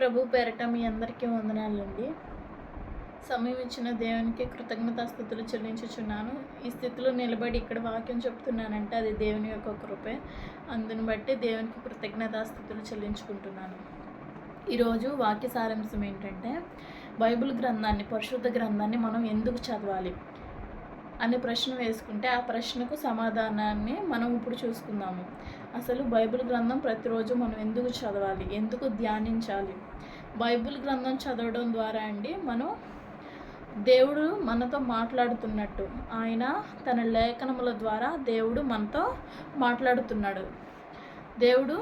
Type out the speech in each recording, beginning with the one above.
ప్రభు పేరట మీ అందరికీ వందనాలండి. సమయం ఇచ్చిన దేవునికి కృతజ్ఞతాస్థుతులు చెల్లించుచున్నాను. ఈ స్థితిలో నిలబడి ఇక్కడ వాక్యం చెప్తున్నానంటే అది దేవుని యొక్క కృపే. అందుని బట్టి దేవునికి కృతజ్ఞతాస్థుతులు చెల్లించుకుంటున్నాను. ఈరోజు వాక్య సారాంశం ఏంటంటే బైబిల్ గ్రంథాన్ని పరిశుద్ధ గ్రంథాన్ని మనం ఎందుకు చదవాలి? అనే ప్రశ్న వేసుకుంటే ఆ ప్రశ్నకు సమాధానాన్ని మనం ఇప్పుడు చూసుకుందాము. అసలు బైబిల్ గ్రంథం ప్రతిరోజు మనం ఎందుకు చదవాలి? ఎందుకు ధ్యానించాలి? బైబిల్ గ్రంథం చదవడం ద్వారా అండి మనం దేవుడు మనతో మాట్లాడుతున్నట్టు ఆయన తన లేఖనముల ద్వారా దేవుడు మనతో మాట్లాడుతున్నాడు. దేవుడు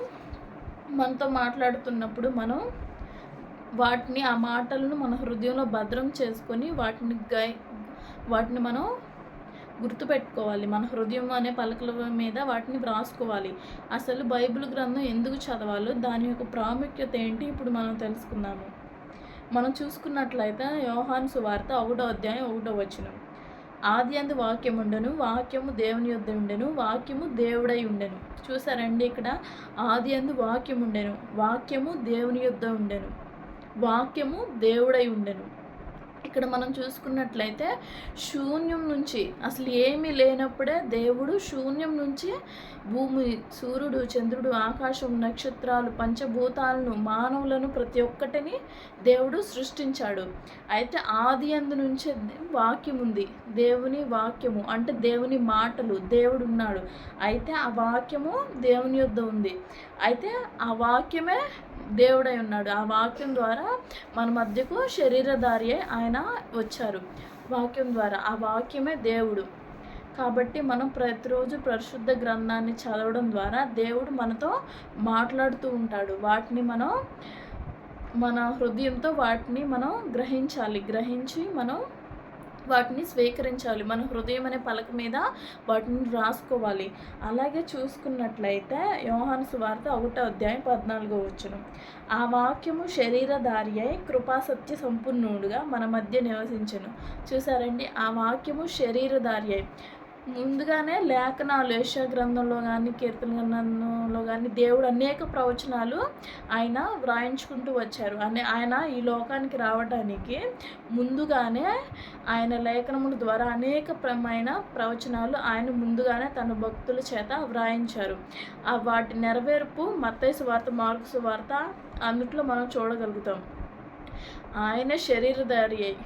మనతో మాట్లాడుతున్నప్పుడు మనం వాటిని ఆ మాటలను మన హృదయంలో భద్రం చేసుకొని వాటిని గై వాటిని మనం గుర్తుపెట్టుకోవాలి. మన హృదయం అనే పలకల మీద వాటిని వ్రాసుకోవాలి. అసలు బైబిల్ గ్రంథం ఎందుకు చదవాలో దాని యొక్క ప్రాముఖ్యత ఏంటి ఇప్పుడు మనం తెలుసుకుందాము. మనం చూసుకున్నట్లయితే యోహాన్ సువార్త ఒకటో అధ్యాయం ఒకటో వచనం. ఆది అందు వాక్యం ఉండను వాక్యము దేవుని యొద్ద ఉండెను వాక్యము దేవుడై ఉండెను. చూసారండి ఇక్కడ? ఆది అందు వాక్యం ఉండెను వాక్యము దేవుని యొద్ద ఉండెను. వాక్యము దేవుడై ఉండెను. ఇక్కడ మనం చూసుకున్నట్లయితే శూన్యం నుంచి అసలు ఏమీ లేనప్పుడే దేవుడు శూన్యం నుంచి భూమి సూర్యుడు చంద్రుడు ఆకాశం నక్షత్రాలు పంచభూతాలను మానవులను ప్రతి ఒక్కటిని దేవుడు సృష్టించాడు. అయితే ఆది అందు నుంచే వాక్యం ఉంది. దేవుని వాక్యము అంటే దేవుని మాటలు దేవుడు ఉన్నాడు. అయితే ఆ వాక్యము దేవుని యొద్ద ఉంది. అయితే ఆ వాక్యమే దేవుడై ఉన్నాడు. ఆ వాక్యం ద్వారా మన మధ్యకు శరీరధారి ఆయన వచ్చారు. వాక్యం ద్వారా. ఆ వాక్యమే దేవుడు. కాబట్టి మనం ప్రతిరోజు పరిశుద్ధ గ్రంథాన్ని చదవడం ద్వారా దేవుడు మనతో మాట్లాడుతూ ఉంటాడు. వాటిని మనం మన హృదయంతో వాటిని మనం గ్రహించాలి. గ్రహించి మనం వాటిని స్వీకరించాలి. మన హృదయం అనే పలక మీద వాటిని రాసుకోవాలి. అలాగే చూసుకున్నట్లయితే యోహాను సువార్త ఒకటో అధ్యాయం పద్నాలుగో వచ్చును ఆ వాక్యము శరీరధారి అయి కృపాసత్య సంపూర్ణుడుగా మన మధ్య నివసించను. చూసారండి? ఆ వాక్యము శరీరధారి అయి. ముందుగానే లేఖనాలు యశా గ్రంథంలో కానీ కీర్తన గ్రంథంలో కానీ దేవుడు అనేక ప్రవచనాలు ఆయన వ్రాయించుకుంటూ వచ్చారు. అనే ఆయన ఈ లోకానికి రావడానికి ముందుగానే ఆయన లేఖనముల ద్వారా అనేకమైన ప్రవచనాలు ఆయన ముందుగానే తన భక్తుల చేత వ్రాయించారు. ఆ వాటి నెరవేర్పు మత్తైసు వార్త మార్క్స్ వార్త అన్నిట్లో మనం చూడగలుగుతాం. ఆయన శరీరధారి అయి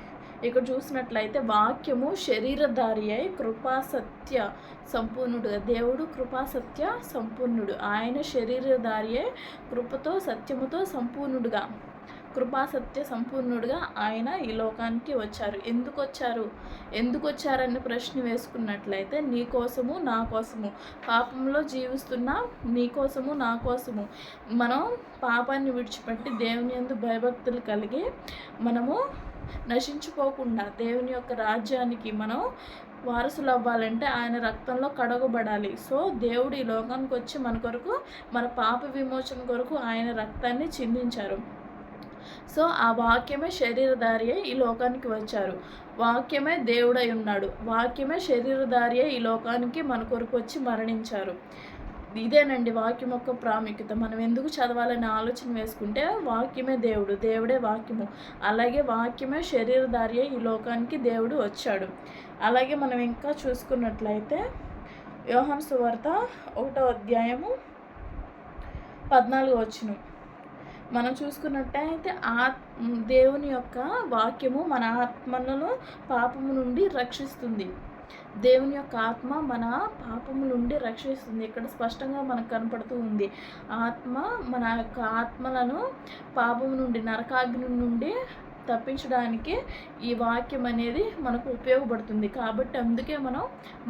ఇక్కడ చూసినట్లయితే వాక్యము శరీరధారి అయి కృపా సత్య సంపూర్ణుడుగా దేవుడు కృపా సత్య సంపూర్ణుడు. ఆయన శరీరధారి అయి కృపతో సత్యముతో సంపూర్ణుడుగా. కృపా సత్య సంపూర్ణుడుగా ఆయన ఈ లోకానికి వచ్చారు. ఎందుకు వచ్చారు ఎందుకు వచ్చారని ప్రశ్న వేసుకున్నట్లయితే నీ కోసము నా కోసము. పాపంలో జీవిస్తున్న నీ కోసము నా కోసము. మనం పాపాన్ని విడిచిపెట్టి దేవుని ఎందు భయభక్తులు కలిగి మనము నశించిపోకుండా దేవుని యొక్క రాజ్యానికి మనం వారసులు అవ్వాలంటే ఆయన రక్తంలో కడగబడాలి. సో దేవుడు ఈ లోకానికి వచ్చి మన కొరకు మన పాప విమోచన కొరకు ఆయన రక్తాన్ని చిందించారు. సో ఆ వాక్యమే శరీరధారి అయి ఈ లోకానికి వచ్చారు. వాక్యమే దేవుడై ఉన్నాడు. వాక్యమే శరీరధారి అయి ఈ లోకానికి మన కొరకు వచ్చి మరణించారు. ఇదేనండి వాక్యం యొక్క ప్రాముఖ్యత. మనం ఎందుకు చదవాలని ఆలోచన వేసుకుంటే వాక్యమే దేవుడు దేవుడే వాక్యము. అలాగే వాక్యమే శరీరధార్య ఈ లోకానికి దేవుడు వచ్చాడు. అలాగే మనం ఇంకా చూసుకున్నట్లయితే యోహన్ సువార్త ఒకటో అధ్యాయము పద్నాలుగు వచ్చిన మనం చూసుకున్నట్టయితే ఆ దేవుని యొక్క వాక్యము మన ఆత్మలను పాపము నుండి రక్షిస్తుంది. దేవుని యొక్క ఆత్మ మన పాపము నుండి రక్షిస్తుంది. ఇక్కడ స్పష్టంగా మనకు కనపడుతూ ఉంది. ఆత్మ మన యొక్క ఆత్మలను పాపము నుండి నరకాగ్ని నుండి తప్పించడానికి ఈ వాక్యం అనేది మనకు ఉపయోగపడుతుంది. కాబట్టి అందుకే మనం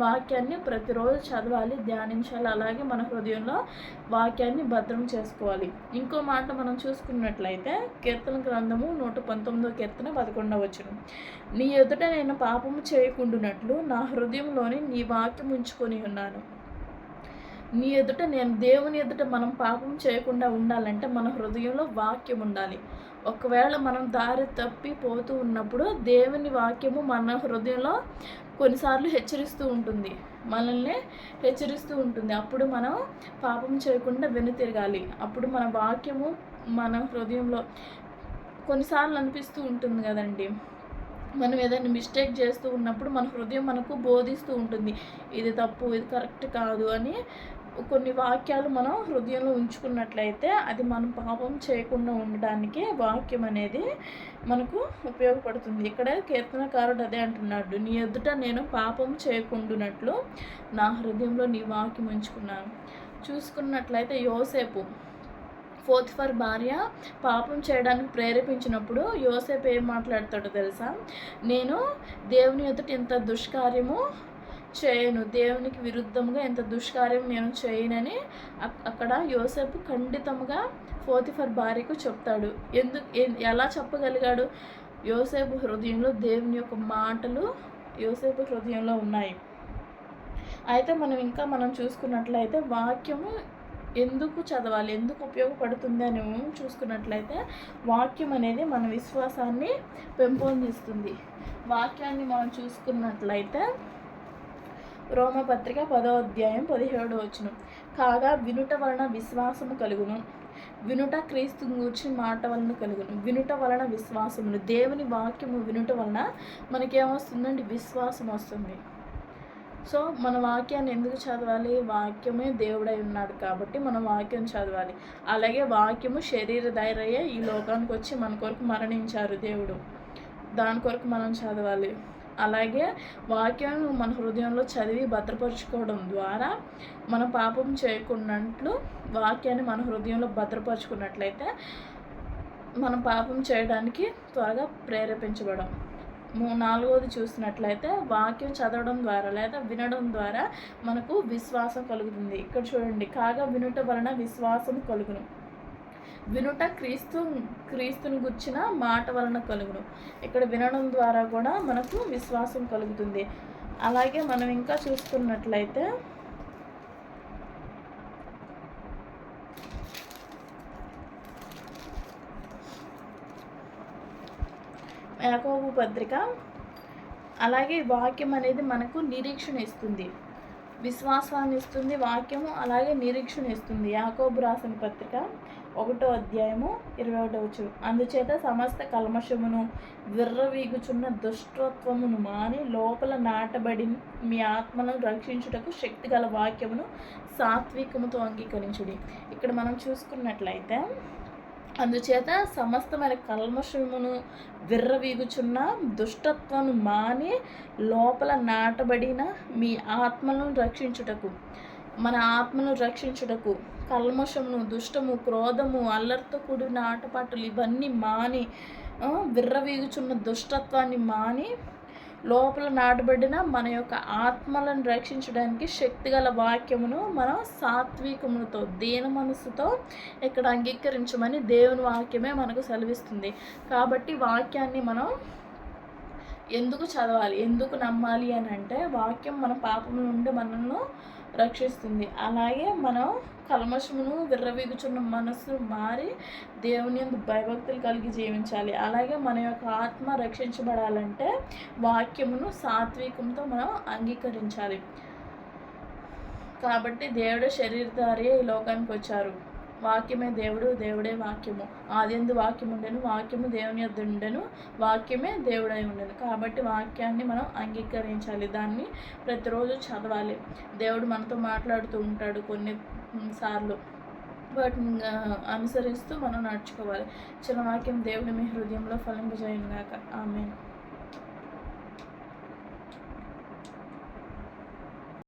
వాక్యాన్ని ప్రతిరోజు చదవాలి ధ్యానించాలి. అలాగే మన హృదయంలో వాక్యాన్ని భద్రం చేసుకోవాలి. ఇంకో మాట మనం చూసుకున్నట్లయితే కీర్తన గ్రంథము నూట పంతొమ్మిదో కీర్తన పదకొండవ వచ్చును నీ ఎదుట నేను పాపము చేయకుండునట్లు నా హృదయంలోని నీ వాక్యం ఉంచుకొని ఉన్నాను. నీ ఎదుట నేను దేవుని ఎదుట మనం పాపం చేయకుండా ఉండాలంటే మన హృదయంలో వాక్యం ఉండాలి. ఒకవేళ మనం దారి తప్పి పోతూ ఉన్నప్పుడు దేవుని వాక్యము మన హృదయంలో కొన్నిసార్లు హెచ్చరిస్తూ ఉంటుంది. మనల్ని హెచ్చరిస్తూ ఉంటుంది. అప్పుడు మనం పాపం చేయకుండా వెనుతిరగాలి అప్పుడు మన వాక్యము మన హృదయంలో కొన్నిసార్లు అనిపిస్తూ ఉంటుంది కదండి. మనం ఏదైనా మిస్టేక్ చేస్తూ ఉన్నప్పుడు మన హృదయం మనకు బోధిస్తూ ఉంటుంది. ఇది తప్పు ఇది కరెక్ట్ కాదు అని కొన్ని వాక్యాలు మనం హృదయంలో ఉంచుకున్నట్లయితే అది మనం పాపం చేయకుండా ఉండడానికి వాక్యం అనేది మనకు ఉపయోగపడుతుంది. ఇక్కడ కీర్తనకారుడు అదే అంటున్నాడు నీ ఎదుట నేను పాపం చేయకుండానట్లు నా హృదయంలో నీ వాక్యం ఉంచుకున్నాను. చూసుకున్నట్లయితే యోసేపు ఫోర్త్ ఫర్ భార్య పాపం చేయడానికి ప్రేరేపించినప్పుడు యోసేపు ఏం మాట్లాడతాడో తెలుసా? నేను దేవుని ఎదుట ఇంత దుష్కార్యము చేయను. దేవునికి విరుద్ధంగా ఎంత దుష్కార్యం నేను చేయనని అక్కడ యోసేపు ఖండితంగా ఫోతిఫర్ భార్యకు చెప్తాడు. ఎందుకు ఎలా చెప్పగలిగాడు? యోసేపు హృదయంలో దేవుని యొక్క మాటలు యోసేపు హృదయంలో ఉన్నాయి. అయితే మనం ఇంకా మనం చూసుకున్నట్లయితే వాక్యము ఎందుకు చదవాలి? ఎందుకు ఉపయోగపడుతుంది అని చూసుకున్నట్లయితే వాక్యం అనేది మన విశ్వాసాన్ని పెంపొందిస్తుంది. వాక్యాన్ని మనం చూసుకున్నట్లయితే రోమపత్రిక పదో అధ్యాయం పదిహేడు వచ్చును కాగా వినుట వలన విశ్వాసము కలుగును. వినుట క్రీస్తు గూర్చి మాట వలన కలుగును. వినుట వలన విశ్వాసమును. దేవుని వాక్యము వినుట వలన మనకేమొస్తుందండి? విశ్వాసం వస్తుంది. సో మన వాక్యాన్ని ఎందుకు చదవాలి? వాక్యమే దేవుడై ఉన్నాడు కాబట్టి మనం వాక్యం చదవాలి. అలాగే వాక్యము శరీర ధైర్య ఈ లోకానికి వచ్చి మన కొరకు మరణించారు దేవుడు. దాని కొరకు మనం చదవాలి. అలాగే వాక్యం మన హృదయంలో చదివి భద్రపరుచుకోవడం ద్వారా మన పాపం చేయకున్నట్లు వాక్యాన్ని మన హృదయంలో భద్రపరుచుకున్నట్లయితే మనం పాపం చేయడానికి త్వరగా ప్రేరేపించబడం. నాలుగవది చూసినట్లయితే వాక్యం చదవడం ద్వారా లేదా వినడం ద్వారా మనకు విశ్వాసం కలుగుతుంది. ఇక్కడ చూడండి కాగా వినుట వలన విశ్వాసం కలుగును. వినుట క్రీస్తు క్రీస్తుని గుర్చిన మాట వలన కలుగును. ఇక్కడ వినడం ద్వారా కూడా మనకు విశ్వాసం కలుగుతుంది. అలాగే మనం ఇంకా చూసుకున్నట్లయితే యాకోబు పత్రిక అలాగే వాక్యం అనేది మనకు నిరీక్షణ ఇస్తుంది. విశ్వాసాన్ని ఇస్తుంది వాక్యము అలాగే నిరీక్షణ ఇస్తుంది. యాకోబు రాసిన పత్రిక ఒకటో అధ్యాయము ఇరవై ఒకటో వచ్చు అందుచేత సమస్త కల్మషమును విర్రవీగుచున్న దుష్టత్వమును మాని లోపల నాటబడి మీ ఆత్మను రక్షించుటకు శక్తి గల వాక్యమును సాత్వికముతో అంగీకరించుడి. ఇక్కడ మనం చూసుకున్నట్లయితే అందుచేత సమస్తమైన కల్మషమును విర్రవీగుచున్న దుష్టత్వను మాని లోపల నాటబడిన మీ ఆత్మలను రక్షించుటకు మన ఆత్మను రక్షించుటకు కల్మషమును దుష్టము క్రోధము అల్లరితో కూడిన ఆటపాటలు ఇవన్నీ మాని విర్రవీగుచున్న దుష్టత్వాన్ని మాని లోపల నాటబడిన మన యొక్క ఆత్మలను రక్షించడానికి శక్తిగల వాక్యమును మనం సాత్వికములతో దేన మనసుతో ఇక్కడ అంగీకరించమని దేవుని వాక్యమే మనకు సెలవిస్తుంది. కాబట్టి వాక్యాన్ని మనం ఎందుకు చదవాలి ఎందుకు నమ్మాలి అని అంటే వాక్యం మన పాపం నుండి మనల్ని రక్షిస్తుంది. అలాగే మనం కల్మషమును విర్రవీగుచున్న మనస్సు మారి దేవుని ఎందు భయభక్తులు కలిగి జీవించాలి. అలాగే మన యొక్క ఆత్మ రక్షించబడాలంటే వాక్యమును సాత్వికంతో మనం అంగీకరించాలి. కాబట్టి దేవుడు శరీరధారి ఈ లోకానికి వచ్చారు వాక్యమే దేవుడు దేవుడే వాక్యము. ఆదిందు వాక్యం ఉండెను వాక్యము దేవుని యొద్ ఉండెను వాక్యమే దేవుడై ఉండెను. కాబట్టి వాక్యాన్ని మనం అంగీకరించాలి. దాన్ని ప్రతిరోజు చదవాలి. దేవుడు మనతో మాట్లాడుతూ ఉంటాడు కొన్ని సార్లు. వాటిని అనుసరిస్తూ మనం నడుచుకోవాలి. చిన్న వాక్యం దేవుడి మీ హృదయంలో ఫలింపజేయను గాక ఆమె